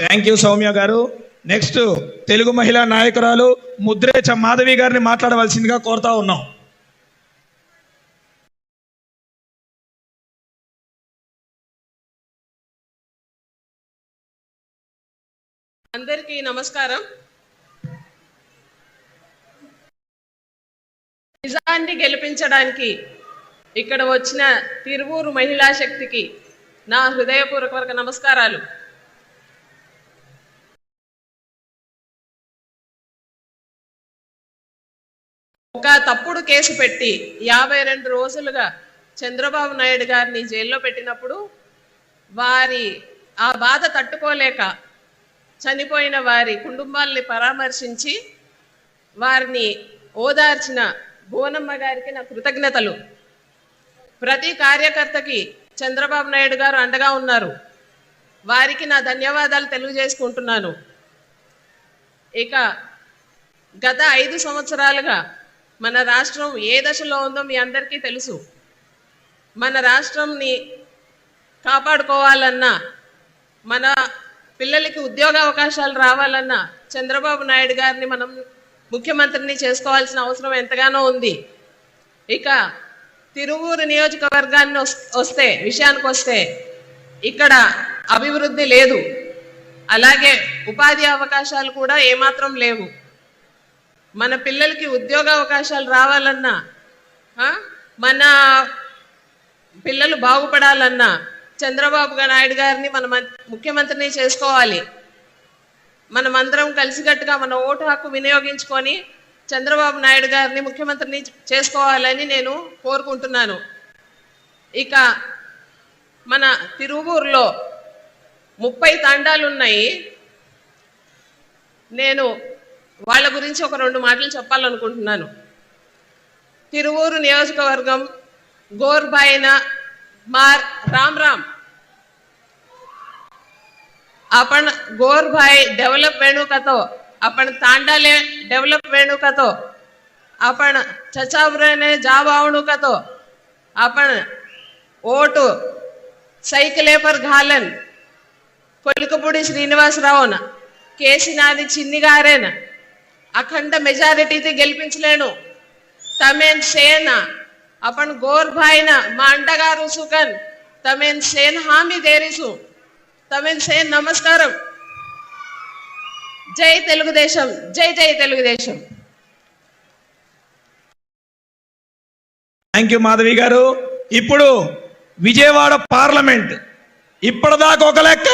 Thank you Soumya గారు. Next Telugu మహిళా నాయకురాలు ముద్రేచ మాధవి గారిని మాట్లాడవలసిందిగా కోరుతా ఉన్నాం. అందరికీ నమస్కారం. నిజాన్ని గెలిపించడానికి ఇక్కడ వచ్చిన తిరువూరు మహిళా శక్తికి నా హృదయపూర్వక నమస్కారాలు. ఒక తప్పుడు కేసు పెట్టి యాభై రెండు రోజులుగా చంద్రబాబు నాయుడు గారిని జైల్లో పెట్టినప్పుడు వారి ఆ బాధ తట్టుకోలేక చనిపోయిన వారి కుటుంబాల్ని పరామర్శించి వారిని ఓదార్చిన భువనమ్మ గారికి నా కృతజ్ఞతలు. ప్రతి కార్యకర్తకి చంద్రబాబు నాయుడు గారు అండగా ఉన్నారు. వారికి నా ధన్యవాదాలు తెలియజేసుకుంటున్నాను. ఇక గత ఐదు సంవత్సరాలుగా మన రాష్ట్రం ఏ దశలో ఉందో మీ అందరికీ తెలుసు. మన రాష్ట్రంని కాపాడుకోవాలన్నా మన పిల్లలకి ఉద్యోగ అవకాశాలు రావాలన్నా చంద్రబాబు నాయుడు గారిని మనం ముఖ్యమంత్రిని చేసుకోవాల్సిన అవసరం ఎంతగానో ఉంది. ఇక తిరువూరు నియోజకవర్గాన్ని వస్తే విషయానికి వస్తే ఇక్కడ అభివృద్ధి లేదు. అలాగే ఉపాధి అవకాశాలు కూడా ఏమాత్రం లేవు. మన పిల్లలకి ఉద్యోగ అవకాశాలు రావాలన్నా మన పిల్లలు బాగుపడాలన్నా చంద్రబాబు నాయుడు గారిని మన మం- ముఖ్యమంత్రిని చేసుకోవాలి. మనమందరం కలిసికట్టుగా మన ఓటు హక్కు వినియోగించుకొని చంద్రబాబు నాయుడు గారిని ముఖ్యమంత్రిని చేసుకోవాలని నేను కోరుకుంటున్నాను. ఇక మన తిరువూరులో ముప్పై తాండాలు ఉన్నాయి నేను వాళ్ళ గురించి ఒక రెండు మాటలు చెప్పాలనుకుంటున్నాను తిరువూరు నియోజకవర్గం గోర్బాయిన మార్ రామ్ రామ్ आपण गोरभाई डेव्हलप वेणुकातो आपण तांडाले डेव्हलप वेणुकातो आपण चचावरने जाब आवणुकातो आपण ఓటు సైకిలేపర్ ఘాలన్ కొలికపూడి శ్రీనివాసరావున కేసినాది చిన్ని అఖండ మెజారిటీది గెలిపించలేను. తమేన్ సేన అపన్ గోర్ గోర్భాయిన మా అండగారు సుఖన్ తమేన్ సేన్ హామీ దేరిసు. తమేన్ సేన్ నమస్కారం. జై తెలుగుదేశం జై జై తెలుగుదేశం. థ్యాంక్ యూ మాధవి గారు. ఇప్పుడు విజయవాడ పార్లమెంట్. ఇప్పటిదాకా ఒక లెక్క.